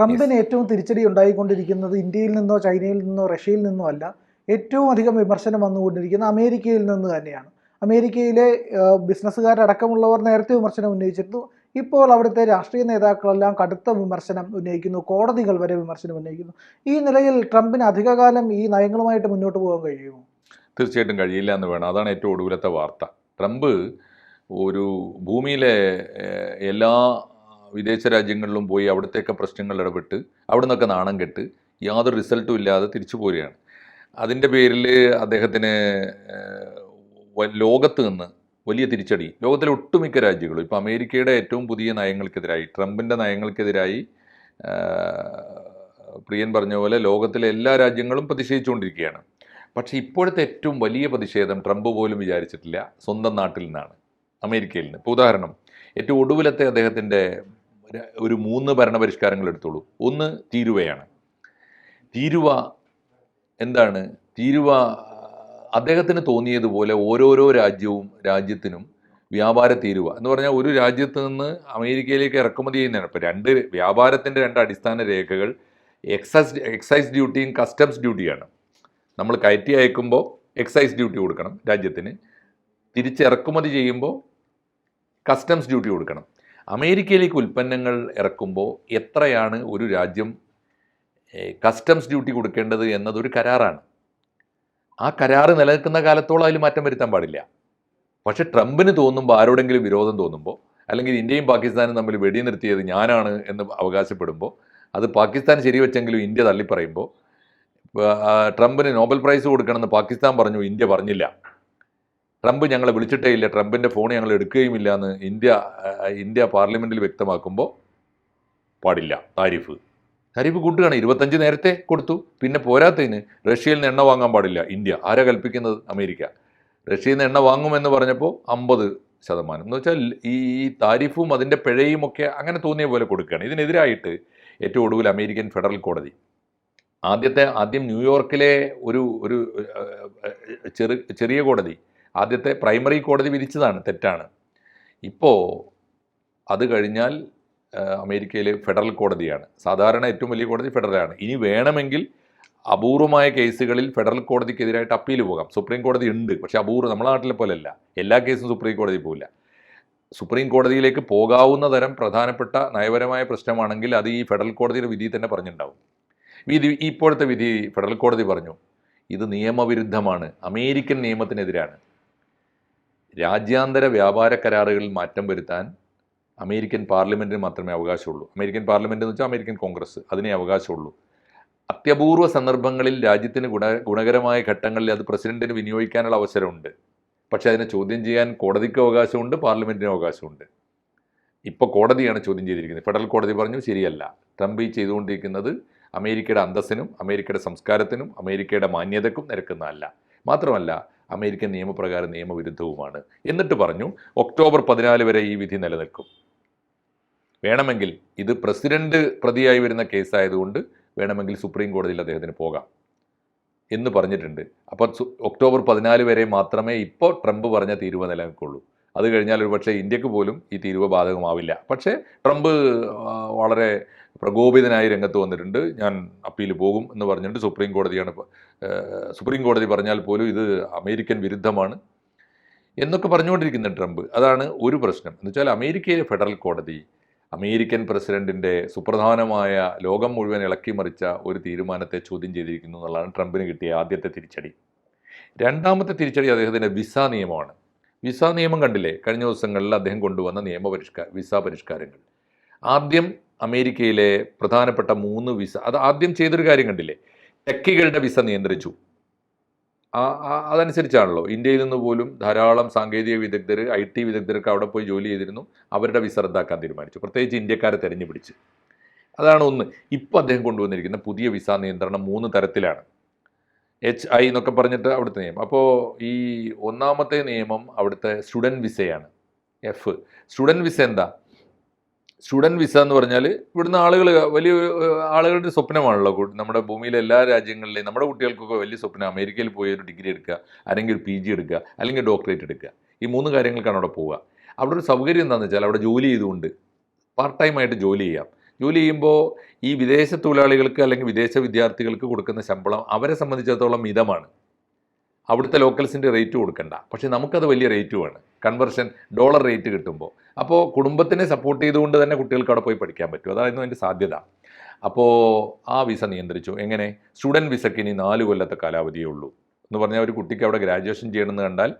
ട്രംപിന് ഏറ്റവും തിരിച്ചടി ഉണ്ടായിക്കൊണ്ടിരിക്കുന്നത് ഇന്ത്യയിൽ നിന്നോ ചൈനയിൽ നിന്നോ റഷ്യയിൽ നിന്നോ അല്ല. ഏറ്റവും അധികം വിമർശനം വന്നുകൊണ്ടിരിക്കുന്നത് അമേരിക്കയിൽ നിന്ന് തന്നെയാണ്. അമേരിക്കയിലെ ബിസിനസ്സുകാരടക്കമുള്ളവർ നേരത്തെ വിമർശനം ഉന്നയിച്ചിരുന്നു. ഇപ്പോൾ അവിടുത്തെ രാഷ്ട്രീയ നേതാക്കളെല്ലാം കടുത്ത വിമർശനം ഉന്നയിക്കുന്നു. കോടതികൾ വരെ വിമർശനം ഉന്നയിക്കുന്നു. ഈ നിലയിൽ ട്രംപിന് അധികകാലം ഈ നയങ്ങളുമായിട്ട് മുന്നോട്ട് പോകാൻ കഴിയുമോ? തീർച്ചയായിട്ടും കഴിയില്ല എന്ന് വേണം. അതാണ് ഏറ്റവും ഒടുവിലത്തെ വാർത്ത. ട്രംപ് ഒരു ഭൂമിയിലെ എല്ലാ വിദേശ രാജ്യങ്ങളിലും പോയി അവിടുത്തെയൊക്കെ പ്രശ്നങ്ങൾ ഇടപെട്ട് അവിടെ നിന്നൊക്കെ നാണം കെട്ട് യാതൊരു റിസൾട്ടും ഇല്ലാതെ തിരിച്ചു പോരുകയാണ്. അതിന്റെ പേരിൽ അദ്ദേഹത്തിന് ലോകത്ത് നിന്ന് വലിയ തിരിച്ചടി. ലോകത്തിലെ ഒട്ടുമിക്ക രാജ്യങ്ങളും ഇപ്പോൾ അമേരിക്കയുടെ ഏറ്റവും പുതിയ നയങ്ങൾക്കെതിരായി ട്രംപിന്റെ നയങ്ങൾക്കെതിരായി പ്രിയൻ പറഞ്ഞ പോലെ ലോകത്തിലെ എല്ലാ രാജ്യങ്ങളും പ്രതിഷേധിച്ചുകൊണ്ടിരിക്കുകയാണ്. പക്ഷേ ഇപ്പോഴത്തെ ഏറ്റവും വലിയ പ്രതിഷേധം ട്രംപ് പോലും വിചാരിച്ചിട്ടില്ല. സ്വന്തം നാട്ടിൽ നിന്നാണ് അമേരിക്കയിൽ നിന്ന്. ഇപ്പോൾ ഉദാഹരണം ഏറ്റവും ഒടുവിലത്തെ അദ്ദേഹത്തിന്റെ ഒരു മൂന്ന് ഭരണപരിഷ്കാരങ്ങൾ എടുത്തോളൂ. ഒന്ന് തീരുവയാണ്. തീരുവ എന്താണ്? തീരുവ അദ്ദേഹത്തിന് തോന്നിയതുപോലെ ഓരോരോ രാജ്യവും രാജ്യത്തിനും വ്യാപാര തീരുവ എന്ന് പറഞ്ഞാൽ ഒരു രാജ്യത്ത് നിന്ന് അമേരിക്കയിലേക്ക് ഇറക്കുമതി ചെയ്യുന്നതാണ്. ഇപ്പോൾ രണ്ട് വ്യാപാരത്തിന്റെ രണ്ട് അടിസ്ഥാന രേഖകൾ എക്സൈസ് എക്സൈസ് ഡ്യൂട്ടിയും കസ്റ്റംസ് ഡ്യൂട്ടിയാണ്. നമ്മൾ കയറ്റി അയക്കുമ്പോൾ എക്സൈസ് ഡ്യൂട്ടി കൊടുക്കണം രാജ്യത്തിന്. തിരിച്ചിറക്കുമതി ചെയ്യുമ്പോൾ കസ്റ്റംസ് ഡ്യൂട്ടി കൊടുക്കണം. അമേരിക്കയിലേക്ക് ഉൽപ്പന്നങ്ങൾ ഇറക്കുമ്പോൾ എത്രയാണ് ഒരു രാജ്യം കസ്റ്റംസ് ഡ്യൂട്ടി കൊടുക്കേണ്ടത് എന്നതൊരു കരാറാണ്. ആ കരാറ് നിലനിൽക്കുന്ന കാലത്തോളം അതിൽ മാറ്റം വരുത്താൻ പാടില്ല. പക്ഷേ ട്രംപിന് തോന്നുമ്പോൾ ആരോടെങ്കിലും വിരോധം തോന്നുമ്പോൾ അല്ലെങ്കിൽ ഇന്ത്യയും പാകിസ്ഥാനും തമ്മിൽ വെടിനിർത്തിയത് ഞാനാണ് എന്ന് അവകാശപ്പെടുമ്പോൾ അത് പാകിസ്ഥാൻ ശരിവെച്ചെങ്കിലും ഇന്ത്യ തള്ളിപ്പറയുമ്പോൾ ട്രംപിന് നോബൽ പ്രൈസ് കൊടുക്കണമെന്ന് പാകിസ്ഥാൻ പറഞ്ഞു ഇന്ത്യ പറഞ്ഞില്ല. ട്രംപ് ഞങ്ങളെ വിളിച്ചിട്ടേ ഇല്ല. ട്രംപിന്റെ ഫോൺ ഞങ്ങൾ എടുക്കുകയുമില്ല എന്ന് ഇന്ത്യ ഇന്ത്യ പാർലമെന്റിൽ വ്യക്തമാക്കുമ്പോൾ പാടില്ല. താരിഫ്. താരിഫ് കൂട്ടുകയാണ്. ഇരുപത്തഞ്ച് നേരത്തെ കൊടുത്തു. പിന്നെ പോരാത്തതിന് റഷ്യയിൽ നിന്ന് എണ്ണ വാങ്ങാൻ പാടില്ല. ഇന്ത്യ. ആരാ കൽപ്പിക്കുന്നത്? അമേരിക്ക. റഷ്യയിൽ നിന്ന് എണ്ണ വാങ്ങുമെന്ന് പറഞ്ഞപ്പോൾ അമ്പത് ശതമാനം. എന്ന് വെച്ചാൽ ഈ താരിഫും അതിന്റെ പിഴയും ഒക്കെ അങ്ങനെ തോന്നിയ പോലെ കൊടുക്കുകയാണ്. ഇതിനെതിരായിട്ട് ഏറ്റവും ഒടുവിൽ അമേരിക്കൻ ഫെഡറൽ കോടതി. ആദ്യത്തെ ആദ്യം ന്യൂയോർക്കിലെ ഒരു ഒരു ചെറു ചെറിയ കോടതി ആദ്യത്തെ പ്രൈമറി കോടതി വിധിച്ചതാണ് തെറ്റാണ്. ഇപ്പോൾ അത് കഴിഞ്ഞാൽ അമേരിക്കയിലെ ഫെഡറൽ കോടതിയാണ്. സാധാരണ ഏറ്റവും വലിയ കോടതി ഫെഡറലാണ്. ഇനി വേണമെങ്കിൽ അപൂർവമായ കേസുകളിൽ ഫെഡറൽ കോടതിക്കെതിരായിട്ട് അപ്പീൽ പോകാം. സുപ്രീം കോടതി ഉണ്ട് പക്ഷേ അപൂർവം നമ്മുടെ നാട്ടിലെ പോലെയല്ല എല്ലാ കേസും സുപ്രീം കോടതി പോകില്ല സുപ്രീം കോടതിയിലേക്ക് പോകാവുന്ന തരം പ്രധാനപ്പെട്ട നയപരമായ പ്രശ്നമാണെങ്കിൽ അത് ഈ ഫെഡറൽ കോടതിയുടെ വിധി തന്നെ പറഞ്ഞിട്ടുണ്ടാവും. വിധി ഇപ്പോഴത്തെ വിധി ഫെഡറൽ കോടതി പറഞ്ഞു ഇത് നിയമവിരുദ്ധമാണ്. അമേരിക്കൻ നിയമത്തിനെതിരാണ്. രാജ്യാന്തര വ്യാപാര കരാറുകളിൽ മാറ്റം വരുത്താൻ അമേരിക്കൻ പാർലമെന്റിന് മാത്രമേ അവകാശമുള്ളൂ. അമേരിക്കൻ പാർലമെന്റ് എന്ന് വെച്ചാൽ അമേരിക്കൻ കോൺഗ്രസ്. അതിനെ അവകാശമുള്ളൂ. അത്യപൂർവ സന്ദർഭങ്ങളിൽ രാജ്യത്തിന് ഗുണ ഗുണകരമായ ഘട്ടങ്ങളിൽ അത് പ്രസിഡന്റിന് വിനിയോഗിക്കാനുള്ള അവസരമുണ്ട്. പക്ഷേ അതിനെ ചോദ്യം ചെയ്യാൻ കോടതിക്ക് അവകാശമുണ്ട് പാർലമെന്റിന് അവകാശമുണ്ട്. ഇപ്പോൾ കോടതിയാണ് ചോദ്യം ചെയ്തിരിക്കുന്നത്. ഫെഡറൽ കോടതി പറഞ്ഞു ശരിയല്ല. ട്രംപ് ഈ ചെയ്തുകൊണ്ടിരിക്കുന്നത് അമേരിക്കയുടെ അന്തസ്സിനും അമേരിക്കയുടെ സംസ്കാരത്തിനും അമേരിക്കയുടെ മാന്യതക്കും നിരക്കുന്നതല്ല. മാത്രമല്ല അമേരിക്കൻ നിയമപ്രകാരം നിയമവിരുദ്ധവുമാണ്. എന്നിട്ട് പറഞ്ഞു ഒക്ടോബർ പതിനാല് വരെ ഈ വിധി നിലനിൽക്കും. വേണമെങ്കിൽ ഇത് പ്രസിഡന്റ് പ്രതിയായി വരുന്ന കേസായതുകൊണ്ട് വേണമെങ്കിൽ സുപ്രീം കോടതിയിൽ അദ്ദേഹത്തിന് പോകാം എന്ന് പറഞ്ഞിട്ടുണ്ട്. അപ്പോൾ ഒക്ടോബർ പതിനാല് വരെ മാത്രമേ ഇപ്പോൾ ട്രംപ് പറഞ്ഞ തീരുമാനം നിലനിൽക്കുള്ളൂ. അത് കഴിഞ്ഞാൽ ഒരു പക്ഷേ ഇന്ത്യയ്ക്ക് പോലും ഈ തീരുവ ബാധകമാവില്ല. പക്ഷേ ട്രംപ് വളരെ പ്രകോപിതനായി രംഗത്ത് വന്നിട്ടുണ്ട്. ഞാൻ അപ്പീൽ പോകും എന്ന് പറഞ്ഞിട്ട് സുപ്രീം കോടതിയാണ് സുപ്രീം കോടതി പറഞ്ഞാൽ പോലും ഇത് അമേരിക്കൻ വിരുദ്ധമാണ് എന്നൊക്കെ പറഞ്ഞുകൊണ്ടിരിക്കുന്ന ട്രംപ്. അതാണ് ഒരു പ്രശ്നം. എന്ന് വെച്ചാൽ അമേരിക്കയിലെ ഫെഡറൽ കോടതി അമേരിക്കൻ പ്രസിഡന്റിന്റെ സുപ്രധാനമായ ലോകം മുഴുവൻ ഇളക്കിമറിച്ച ഒരു തീരുമാനത്തെ ചോദ്യം ചെയ്തിരിക്കുന്നു എന്നുള്ളതാണ് ട്രംപിന് കിട്ടിയ ആദ്യത്തെ തിരിച്ചടി. രണ്ടാമത്തെ തിരിച്ചടി അദ്ദേഹത്തിന്റെ വിസ നിയമമാണ്. വിസ നിയമം കണ്ടില്ലേ? കഴിഞ്ഞ ദിവസങ്ങളിൽ അദ്ദേഹം കൊണ്ടുവന്ന നിയമപരിഷ്കാര വിസ പരിഷ്കാരങ്ങൾ. ആദ്യം അമേരിക്കയിലെ പ്രധാനപ്പെട്ട മൂന്ന് വിസ അത് ആദ്യം ചെയ്തൊരു കാര്യം കണ്ടില്ലേ? ടെക്കികളുടെ വിസ നിയന്ത്രിച്ചു. അതനുസരിച്ചാണല്ലോ. ഇന്ത്യയിൽ നിന്ന് പോലും ധാരാളം സാങ്കേതിക വിദഗ്ധർ ഐ ടി വിദഗ്ധരൊക്കെ അവിടെ പോയി ജോലി ചെയ്തിരുന്നു. അവരുടെ വിസ റദ്ദാക്കാൻ തീരുമാനിച്ചു. പ്രത്യേകിച്ച് ഇന്ത്യക്കാരെ തെരഞ്ഞു പിടിച്ച്. അതാണ് ഒന്ന്. ഇപ്പോൾ അദ്ദേഹം കൊണ്ടുവന്നിരിക്കുന്ന പുതിയ വിസ നിയന്ത്രണം മൂന്ന് തരത്തിലാണ്. എച്ച് ഐ എന്നൊക്കെ പറഞ്ഞിട്ട് അവിടുത്തെ നിയമം. അപ്പോൾ ഈ ഒന്നാമത്തെ നിയമം അവിടുത്തെ സ്റ്റുഡന്റ് വിസയാണ് എഫ് സ്റ്റുഡന്റ് വിസ എന്താ? സ്റ്റുഡന്റ് വിസ എന്ന് പറഞ്ഞാൽ ഇവിടുന്ന് ആളുകൾ വലിയ ആളുകളുടെ സ്വപ്നമാണല്ലോ. നമ്മുടെ ഭൂമിയിലെ എല്ലാ രാജ്യങ്ങളിലെയും നമ്മുടെ കുട്ടികൾക്കൊക്കെ വലിയ സ്വപ്നം. അമേരിക്കയിൽ പോയി ഒരു ഡിഗ്രി എടുക്കുക അല്ലെങ്കിൽ പി ജി എടുക്കുക അല്ലെങ്കിൽ ഡോക്ടറേറ്റ് എടുക്കുക. ഈ മൂന്ന് കാര്യങ്ങൾക്കാണ് അവിടെ പോവുക. അവിടെ ഒരു സൗകര്യം എന്താണെന്ന് വെച്ചാൽ അവിടെ ജോലി ചെയ്തുകൊണ്ട് പാർട്ട് ടൈം ആയിട്ട് ജോലി ചെയ്യാം. ജോലി ചെയ്യുമ്പോൾ ഈ വിദേശ തൊഴിലാളികൾക്ക് അല്ലെങ്കിൽ വിദേശ വിദ്യാർത്ഥികൾക്ക് കൊടുക്കുന്ന ശമ്പളം അവരെ സംബന്ധിച്ചിടത്തോളം മിതമാണ്. അവിടുത്തെ ലോക്കൽസിന്റെ റേറ്റ് കൊടുക്കണ്ട. പക്ഷേ നമുക്കത് വലിയ റേറ്റുമാണ് കൺവെർഷൻ ഡോളർ റേറ്റ് കിട്ടുമ്പോൾ. അപ്പോൾ കുടുംബത്തിനെ സപ്പോർട്ട് ചെയ്തുകൊണ്ട് തന്നെ കുട്ടികൾക്ക് അവിടെ പോയി പഠിക്കാൻ പറ്റും. അതായിരുന്നു അതിന്റെ സാധ്യത. അപ്പോൾ ആ വിസ നിയന്ത്രിച്ചു. എങ്ങനെ? സ്റ്റുഡന്റ് വിസയ്ക്ക് ഇനി നാല് കൊല്ലത്തെ കാലാവധിയേ ഉള്ളൂ. എന്ന് പറഞ്ഞാൽ ഒരു കുട്ടിക്ക് അവിടെ ഗ്രാജുവേഷൻ ചെയ്യണമെന്ന് കണ്ടാൽ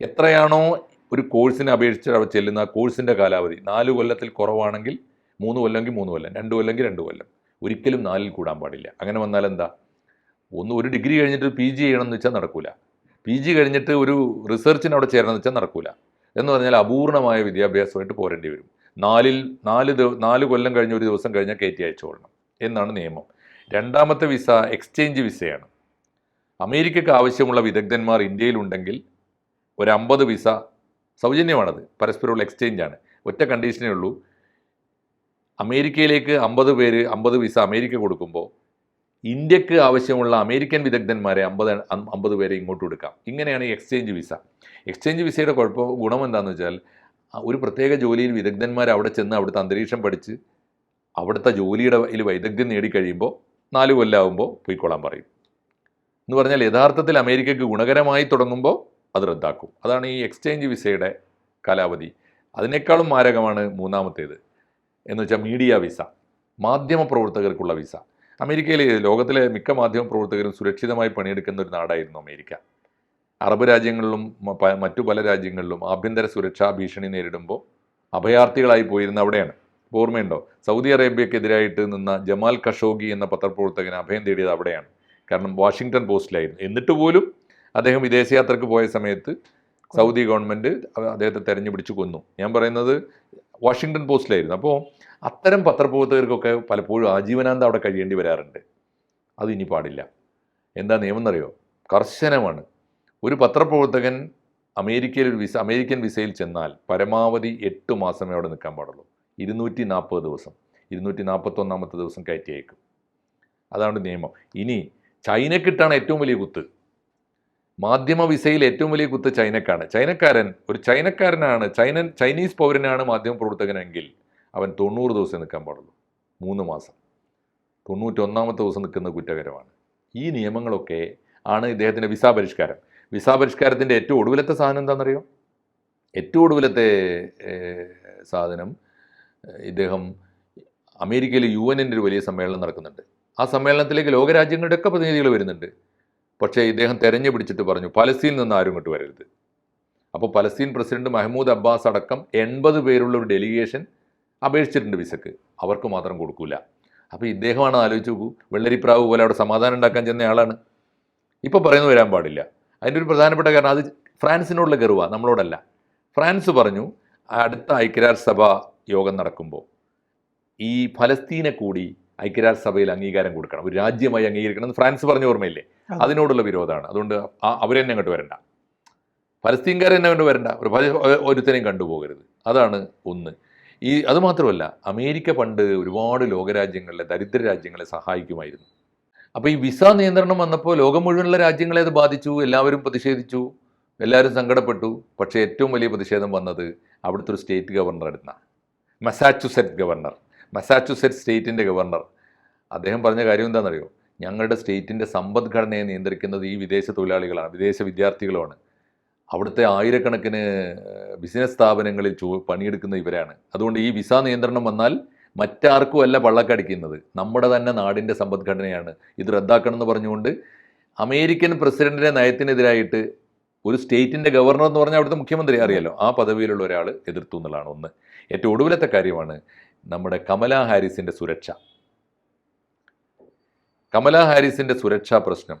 എത്രയാണോ ഒരു കോഴ്സിനെ അപേക്ഷിച്ച് അവിടെ ചെല്ലുന്ന ആ കോഴ്സിന്റെ കാലാവധി നാല് കൊല്ലത്തിൽ കുറവാണെങ്കിൽ മൂന്ന് കൊല്ലമെങ്കിൽ മൂന്ന് കൊല്ലം രണ്ട് കൊല്ലമെങ്കിൽ രണ്ട് കൊല്ലം. ഒരിക്കലും നാലിൽ കൂടാൻ പാടില്ല. അങ്ങനെ വന്നാൽ എന്താ? ഒന്ന് ഒരു ഡിഗ്രി കഴിഞ്ഞിട്ട് പി ജി ചെയ്യണമെന്ന് വെച്ചാൽ നടക്കില്ല പി ജി കഴിഞ്ഞിട്ട് ഒരു റിസർച്ചിന് അവിടെ ചേരണമെന്ന് വെച്ചാൽ നടക്കില്ല എന്ന് പറഞ്ഞാൽ അപൂർണമായ വിദ്യാഭ്യാസമായിട്ട് പോരേണ്ടി വരും. നാലിൽ നാല് നാല് കൊല്ലം കഴിഞ്ഞ ഒരു ദിവസം കഴിഞ്ഞാൽ കയറ്റി അയച്ചോളണം എന്നാണ് നിയമം. രണ്ടാമത്തെ വിസ എക്സ്ചേഞ്ച് വിസയാണ്. അമേരിക്കയ്ക്ക് ആവശ്യമുള്ള വിദഗ്ധന്മാർ ഇന്ത്യയിലുണ്ടെങ്കിൽ ഒരു അമ്പത് വിസ സൗജന്യമാണത്. പരസ്പരമുള്ള എക്സ്ചേഞ്ചാണ് ഒറ്റ കണ്ടീഷനേ ഉള്ളൂ. അമേരിക്കയിലേക്ക് അമ്പത് പേര് അമ്പത് വിസ അമേരിക്ക കൊടുക്കുമ്പോൾ ഇന്ത്യയ്ക്ക് ആവശ്യമുള്ള അമേരിക്കൻ വിദഗ്ധന്മാരെ അമ്പത് അമ്പത് പേരെ ഇങ്ങോട്ട് കൊടുക്കാം ഇങ്ങനെയാണ് ഈ എക്സ്ചേഞ്ച് വിസ. എക്സ്ചേഞ്ച് വിസയുടെ കുഴപ്പം ഗുണം എന്താണെന്ന് വെച്ചാൽ ഒരു പ്രത്യേക ജോലിയിൽ വിദഗ്ധന്മാർ അവിടെ ചെന്ന് അവിടുത്തെ അന്തരീക്ഷം പഠിച്ച് അവിടുത്തെ ജോലിയുടെ വൈദഗ്ധ്യം നേടിക്കഴിയുമ്പോൾ നാല് കൊല്ലാവുമ്പോൾ പോയിക്കൊള്ളാൻ പറയും. എന്ന് പറഞ്ഞാൽ യഥാർത്ഥത്തിൽ അമേരിക്കയ്ക്ക് ഗുണകരമായി തുടങ്ങുമ്പോൾ അത് റദ്ദാക്കും. അതാണ് ഈ എക്സ്ചേഞ്ച് വിസയുടെ കാലാവധി. അതിനേക്കാളും മാരകമാണ് മൂന്നാമത്തേത്. എന്ന് വെച്ചാൽ മീഡിയ വിസ മാധ്യമ പ്രവർത്തകർക്കുള്ള വിസ. അമേരിക്കയിൽ ലോകത്തിലെ മിക്ക മാധ്യമ പ്രവർത്തകരും സുരക്ഷിതമായി പണിയെടുക്കുന്ന ഒരു നാടായിരുന്നു അമേരിക്ക. അറബ് രാജ്യങ്ങളിലും മറ്റു പല രാജ്യങ്ങളിലും ആഭ്യന്തര സുരക്ഷാ ഭീഷണി നേരിടുമ്പോൾ അഭയാർത്ഥികളായി പോയിരുന്ന അവിടെയാണ്. ഓർമ്മയുണ്ടോ? സൗദി അറേബ്യക്കെതിരായിട്ട് നിന്ന ജമാൽ ഖഷോഗി എന്ന പത്രപ്രവർത്തകൻ അഭയം തേടിയത് അവിടെയാണ്. കാരണം വാഷിങ്ടൺ പോസ്റ്റിലായിരുന്നു. എന്നിട്ട് പോലും അദ്ദേഹം വിദേശയാത്രക്ക് പോയ സമയത്ത് സൗദി ഗവൺമെന്റ് അദ്ദേഹത്തെ തെരഞ്ഞു പിടിച്ച് കൊന്നു. ഞാൻ പറയുന്നത് വാഷിങ്ടൺ പോസ്റ്റിലായിരുന്നു. അപ്പോൾ അത്തരം പത്രപ്രവർത്തകർക്കൊക്കെ പലപ്പോഴും ആജീവനാന്തം അവിടെ കഴിയേണ്ടി വരാറുണ്ട്. അത് ഇനി പാടില്ല. എന്താ നിയമം എന്നറിയോ? കർശനമാണ്. ഒരു പത്രപ്രവർത്തകൻ അമേരിക്കയിൽ ഒരു വിസ അമേരിക്കൻ വിസയിൽ ചെന്നാൽ പരമാവധി എട്ട് മാസമേ അവിടെ നിൽക്കാൻ പാടുള്ളൂ. ഇരുന്നൂറ്റി നാൽപ്പത് ദിവസം. ഇരുന്നൂറ്റി നാൽപ്പത്തൊന്നാമത്തെ ദിവസം കയറ്റി അയക്കും അതാണ് നിയമം. ഇനി ചൈനക്കിട്ടാണ് ഏറ്റവും വലിയ കുത്ത്. മാധ്യമ വിസയിൽ ഏറ്റവും വലിയ കുത്ത് ചൈനക്കാണ്. ചൈനക്കാരൻ ഒരു ചൈനക്കാരനാണ് ചൈന ചൈനീസ് പൗരനാണ് മാധ്യമ പ്രവർത്തകനെങ്കിൽ അവൻ തൊണ്ണൂറ് ദിവസം നിൽക്കാൻ പാടുള്ളൂ. മൂന്ന് മാസം. തൊണ്ണൂറ്റൊന്നാമത്തെ ദിവസം നിൽക്കുന്ന കുറ്റകരമാണ്. ഈ നിയമങ്ങളൊക്കെ ആണ് ഇദ്ദേഹത്തിന്റെ വിസ പരിഷ്കാരം. വിസ പരിഷ്കാരത്തിന്റെ ഏറ്റവും ഒടുവിലത്തെ സാധനം എന്താണെന്നറിയോ? ഏറ്റവും ഒടുവിലത്തെ സാധനം ഇദ്ദേഹം അമേരിക്കയിൽ യു എന്നിന്റെ ഒരു വലിയ സമ്മേളനം നടക്കുന്നുണ്ട്. ആ സമ്മേളനത്തിലേക്ക് ലോകരാജ്യങ്ങളുടെയൊക്കെ പ്രതിനിധികൾ വരുന്നുണ്ട്. പക്ഷേ ഇദ്ദേഹം തെരഞ്ഞു പിടിച്ചിട്ട് പറഞ്ഞു പലസ്തീനിൽ നിന്ന് ആരും ഇങ്ങോട്ട് വരരുത്. അപ്പോൾ പലസ്തീൻ പ്രസിഡന്റ് മഹ്മൂദ് അബ്ബാസ് അടക്കം എൺപത് പേരുള്ള ഒരു ഡെലിഗേഷൻ അപേക്ഷിച്ചിട്ടുണ്ട് വിസക്ക്. അവർക്ക് മാത്രം കൊടുക്കൂല. അപ്പോൾ ഇദ്ദേഹമാണ് ആലോചിച്ച് നോക്കൂ വെള്ളരിപ്രാവ് പോലെ അവിടെ സമാധാനം ഉണ്ടാക്കാൻ ചെന്ന ആളാണ്. ഇപ്പോൾ പറയുന്നു വരാൻ പാടില്ല. അതിന്റെ ഒരു പ്രധാനപ്പെട്ട കാരണം അത് ഫ്രാൻസിനോടുള്ള ഗർവ നമ്മളോടല്ല. ഫ്രാൻസ് പറഞ്ഞു അടുത്ത ഐക്യരാഷ്ട്രസഭ യോഗം നടക്കുമ്പോൾ ഈ ഫലസ്തീനെ കൂടി ഐക്യരാഷ്ട്രസഭയിൽ അംഗീകാരം കൊടുക്കണം. ഒരു രാജ്യമായി അംഗീകരിക്കണം എന്ന് ഫ്രാൻസ് പറഞ്ഞ ഓർമ്മയില്ലേ? അതിനോടുള്ള വിരോധമാണ്. അതുകൊണ്ട് ആ- അവരെന്നെ അങ്ങോട്ട് വരണ്ട. ഫലസ്തീൻകാരെ തന്നെ അങ്ങോട്ട് വരണ്ട. ഒരു ഒരുത്തനെയും കണ്ടുപോകരുത്. അതാണ് ഒന്ന്. ഈ അതുമാത്രമല്ല അമേരിക്ക പണ്ട് ഒരുപാട് ലോകരാജ്യങ്ങളിലെ ദരിദ്ര രാജ്യങ്ങളെ സഹായിക്കുമായിരുന്നു. അപ്പോൾ ഈ വിസ നിയന്ത്രണം വന്നപ്പോൾ ലോകം മുഴുവനുള്ള രാജ്യങ്ങളെ അത് ബാധിച്ചു എല്ലാവരും പ്രതിഷേധിച്ചു എല്ലാവരും സങ്കടപ്പെട്ടു. പക്ഷേ ഏറ്റവും വലിയ പ്രതിഷേധം വന്നത് അവിടുത്തെ ഒരു സ്റ്റേറ്റ് ഗവർണർ എടുത്ത മസാച്ചുസെറ്റ് ഗവർണർ. മസാച്ചുസെറ്റ് സ്റ്റേറ്റിന്റെ ഗവർണർ. അദ്ദേഹം പറഞ്ഞ കാര്യം എന്താണെന്നറിയോ? ഞങ്ങളുടെ സ്റ്റേറ്റിന്റെ സമ്പദ്ഘടനയെ നിയന്ത്രിക്കുന്നത് ഈ വിദേശ തൊഴിലാളികളാണ് വിദേശ വിദ്യാർത്ഥികളുമാണ് അവിടുത്തെ ആയിരക്കണക്കിന് ബിസിനസ് സ്ഥാപനങ്ങളിൽ ചോ പണിയെടുക്കുന്ന ഇവരാണ്. അതുകൊണ്ട് ഈ വിസ നിയന്ത്രണം വന്നാൽ മറ്റാർക്കും അല്ല പള്ളക്കടിക്കുന്നത്. നമ്മുടെ തന്നെ നാടിന്റെ സമ്പദ്ഘടനയാണ്. ഇത് റദ്ദാക്കണം എന്ന് പറഞ്ഞുകൊണ്ട് അമേരിക്കൻ പ്രസിഡന്റിന്റെ നയത്തിനെതിരായിട്ട് ഒരു സ്റ്റേറ്റിന്റെ ഗവർണർ എന്ന് പറഞ്ഞാൽ അവിടുത്തെ മുഖ്യമന്ത്രി അറിയാലോ? ആ പദവിയിലുള്ള ഒരാൾ എതിർത്തു എന്നുള്ളതാണ് ഒന്ന്. ഏറ്റവും ഒടുവിലത്തെ കാര്യമാണ് നമ്മുടെ കമലാ ഹാരിസിന്റെ സുരക്ഷ. കമലാ ഹാരിസിന്റെ സുരക്ഷാ പ്രശ്നം.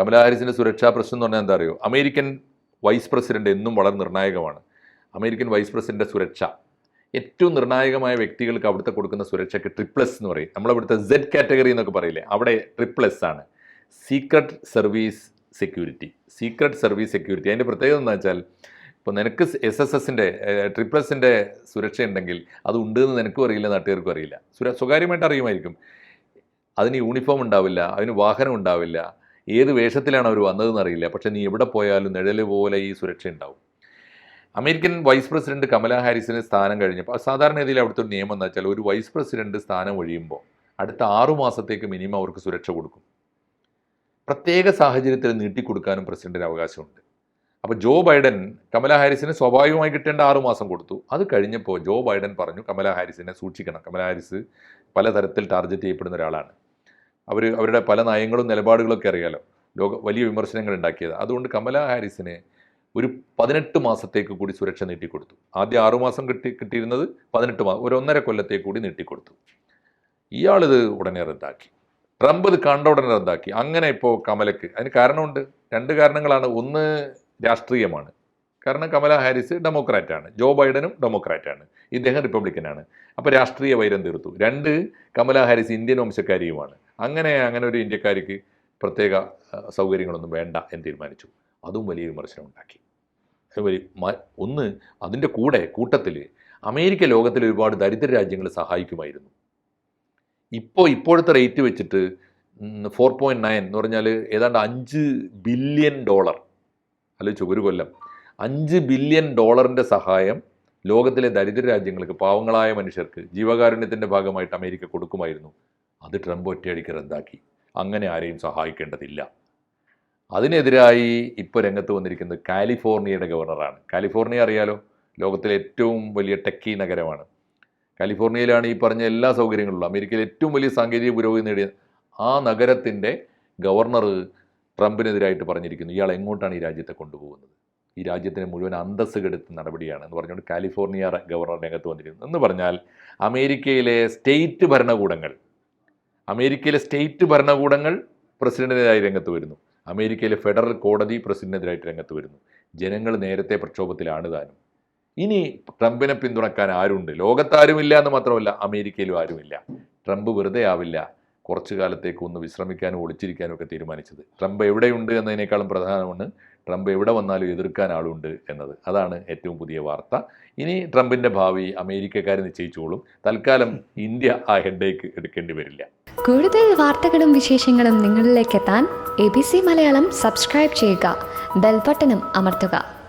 കമലാ ഹാരിസിന്റെ സുരക്ഷാ പ്രശ്നം എന്ന് പറഞ്ഞാൽ എന്താ അറിയോ? അമേരിക്കൻ വൈസ് പ്രസിഡന്റ് എന്നും വളരെ നിർണായകമാണ്. അമേരിക്കൻ വൈസ് പ്രസിഡന്റ് സുരക്ഷ. ഏറ്റവും നിർണായകമായ വ്യക്തികൾക്ക് അവിടുത്തെ കൊടുക്കുന്ന സുരക്ഷയ്ക്ക് ട്രിപ്ലസ് എന്ന് പറയും. നമ്മളവിടുത്തെ സെഡ് കാറ്റഗറി എന്നൊക്കെ പറയില്ലേ? അവിടെ ട്രിപ്ലസ് ആണ്. Secret service security secret service security അതിന്റെ പ്രത്യേകത എന്താ വെച്ചാൽ ഇപ്പോൾ നിനക്ക് എസ് എസ് എസിന്റെ ട്രിപ്ലസിന്റെ സുരക്ഷ ഉണ്ടെങ്കിൽ അത് ഉണ്ട് എന്ന് നിനക്കും അറിയില്ല നാട്ടുകാർക്കും അറിയില്ല. സുര സ്വകാര്യമായിട്ട് അറിയുമായിരിക്കും. അതിന് യൂണിഫോം ഉണ്ടാവില്ല അതിന് വാഹനം ഉണ്ടാവില്ല ഏത് വേഷത്തിലാണ് അവർ വന്നതെന്ന് അറിയില്ല. പക്ഷെ നീ എവിടെ പോയാലും നിഴൽ പോലെ ഈ സുരക്ഷ ഉണ്ടാവും. അമേരിക്കൻ വൈസ് പ്രസിഡന്റ് കമലാ ഹാരിസിന് സ്ഥാനം കഴിഞ്ഞപ്പോൾ സാധാരണഗതിയിൽ അവിടുത്തെ ഒരു നിയമം എന്ന് വെച്ചാൽ ഒരു വൈസ് പ്രസിഡന്റ് സ്ഥാനം ഒഴിയുമ്പോൾ അടുത്ത ആറു മാസത്തേക്ക് മിനിമം അവർക്ക് സുരക്ഷ കൊടുക്കും. പ്രത്യേക സാഹചര്യത്തിൽ നീട്ടിക്കൊടുക്കാനും പ്രസിഡന്റിന് അവകാശമുണ്ട്. അപ്പോൾ ജോ ബൈഡൻ കമല ഹാരിസിന് സ്വാഭാവികമായി കിട്ടേണ്ട ആറു മാസം കൊടുത്തു. അത് കഴിഞ്ഞപ്പോൾ ജോ ബൈഡൻ പറഞ്ഞു കമല ഹാരിസിനെ സൂക്ഷിക്കണം. കമല ഹാരിസ് പലതരത്തിൽ ടാർഗറ്റ് ചെയ്യപ്പെടുന്ന ഒരാളാണ്. അവർ അവരുടെ പല നയങ്ങളും നിലപാടുകളൊക്കെ അറിയാലോ. ലോക വലിയ വിമർശനങ്ങൾ ഉണ്ടാക്കിയത്. അതുകൊണ്ട് കമല ഹാരിസിന് ഒരു പതിനെട്ട് മാസത്തേക്ക് കൂടി സുരക്ഷ നീട്ടിക്കൊടുത്തു. ആദ്യം ആറുമാസം കിട്ടി കിട്ടിയിരുന്നത് പതിനെട്ട് മാസം ഒരു ഒന്നര കൊല്ലത്തേക്ക് കൂടി നീട്ടിക്കൊടുത്തു. ഇയാളിത് ഉടനെ റദ്ദാക്കി. ട്രംപ് ഇത് കണ്ട ഉടനെ റദ്ദാക്കി. അങ്ങനെ ഇപ്പോൾ കമലക്ക് അതിന് കാരണമുണ്ട്. രണ്ട് കാരണങ്ങളാണ്. ഒന്ന് രാഷ്ട്രീയമാണ്. കാരണം കമല ഹാരിസ് ഡെമോക്രാറ്റാണ്. ജോ ബൈഡനും ഡെമോക്രാറ്റാണ്. ഇദ്ദേഹം റിപ്പബ്ലിക്കനാണ്. അപ്പോൾ രാഷ്ട്രീയ വൈരം തീർത്തു. രണ്ട് കമല ഹാരിസ് ഇന്ത്യൻ വംശക്കാരിയുമാണ്. അങ്ങനെ അങ്ങനെ ഒരു ഇന്ത്യക്കാരിക്ക് പ്രത്യേക സൗകര്യങ്ങളൊന്നും വേണ്ട എന്ന് തീരുമാനിച്ചു. അതും വലിയ വിമർശനം ഉണ്ടാക്കി. അതുപോലെ ഒന്ന് അതിന്റെ കൂടെ കൂട്ടത്തിൽ അമേരിക്ക ലോകത്തിൽ ഒരുപാട് ദരിദ്ര രാജ്യങ്ങൾ സഹായിക്കുമായിരുന്നു. ഇപ്പോൾ ഇപ്പോഴത്തെ റേറ്റ് വെച്ചിട്ട് ഫോർ പോയിന്റ് നയൻ എന്ന് പറഞ്ഞാൽ ഏതാണ്ട് അഞ്ച് ബില്യൺ ഡോളർ ആലോചിച്ചു ഒരു കൊല്ലം. അഞ്ച് ബില്യൺ ഡോളറിന്റെ സഹായം ലോകത്തിലെ ദരിദ്ര രാജ്യങ്ങൾക്ക് പാവങ്ങളായ മനുഷ്യർക്ക് ജീവകാരുണ്യത്തിന്റെ ഭാഗമായിട്ട് അമേരിക്ക കൊടുക്കുമായിരുന്നു. അത് ട്രംപ് ഒറ്റയടിക്ക് റദ്ദാക്കി. അങ്ങനെ ആരെയും സഹായിക്കേണ്ടതില്ല. അതിനെതിരായി ഇപ്പോൾ രംഗത്ത് വന്നിരിക്കുന്നത് കാലിഫോർണിയയുടെ ഗവർണറാണ്. കാലിഫോർണിയ അറിയാലോ? ലോകത്തിലെ ഏറ്റവും വലിയ ടെക്കി നഗരമാണ്. കാലിഫോർണിയയിലാണ് ഈ പറഞ്ഞ എല്ലാ സൗകര്യങ്ങളുള്ളൂ അമേരിക്കയിൽ ഏറ്റവും വലിയ സാങ്കേതിക പുരോഗതി നേടിയ ആ നഗരത്തിന്റെ ഗവർണർ ട്രംപിനെതിരായിട്ട് പറഞ്ഞിരിക്കുന്നു ഇയാൾ എങ്ങോട്ടാണ് ഈ രാജ്യത്തെ കൊണ്ടുപോകുന്നത്? ഈ രാജ്യത്തിന് മുഴുവൻ അന്തസ് കെടുത്ത നടപടിയാണ് എന്ന് പറഞ്ഞുകൊണ്ട് കാലിഫോർണിയ ഗവർണർ രംഗത്ത് വന്നിരിക്കുന്നു എന്ന് പറഞ്ഞാൽ അമേരിക്കയിലെ സ്റ്റേറ്റ് ഭരണകൂടങ്ങൾ അമേരിക്കയിലെ സ്റ്റേറ്റ് ഭരണകൂടങ്ങൾ പ്രസിഡന്റിനെതിരായി രംഗത്ത് വരുന്നു. അമേരിക്കയിലെ ഫെഡറൽ കോടതി പ്രസിഡന്റിനെതിരായിട്ട് രംഗത്ത് വരുന്നു. ജനങ്ങൾ നേരത്തെ പ്രക്ഷോഭത്തിലാണ് താനും. ഇനി ട്രംപിനെ പിന്തുണക്കാൻ ആരുണ്ട്? ലോകത്താരുമില്ല എന്ന് മാത്രമല്ല അമേരിക്കയിലും ആരുമില്ല. ട്രംപ് വെറുതെ ആവില്ല. കുറച്ചു കാലത്തേക്ക് ഒന്ന് വിശ്രമിക്കാനും ഒളിച്ചിരിക്കാനും ഒക്കെ തീരുമാനിച്ചത്. ട്രംപ് എവിടെയുണ്ട് എന്നതിനേക്കാളും പ്രധാനമാണ് ട്രംപ് എവിടെ വന്നാലും എതിർക്കാൻ ആളുണ്ട് എന്നത്. അതാണ് ഏറ്റവും പുതിയ വാർത്ത. ഇനി ട്രംപിന്റെ ഭാവി അമേരിക്കക്കാർ നിശ്ചയിച്ചോളും. തൽക്കാലം ഇന്ത്യ ആ ഹെഡേക്ക് എടുക്കേണ്ടി വരില്ല. കൂടുതൽ വാർത്തകളും വിശേഷങ്ങളും നിങ്ങളിലേക്ക് എത്താൻ A B C Malayalam subscribe ചെയ്യുക. ബെൽബട്ടനും അമർത്തുക.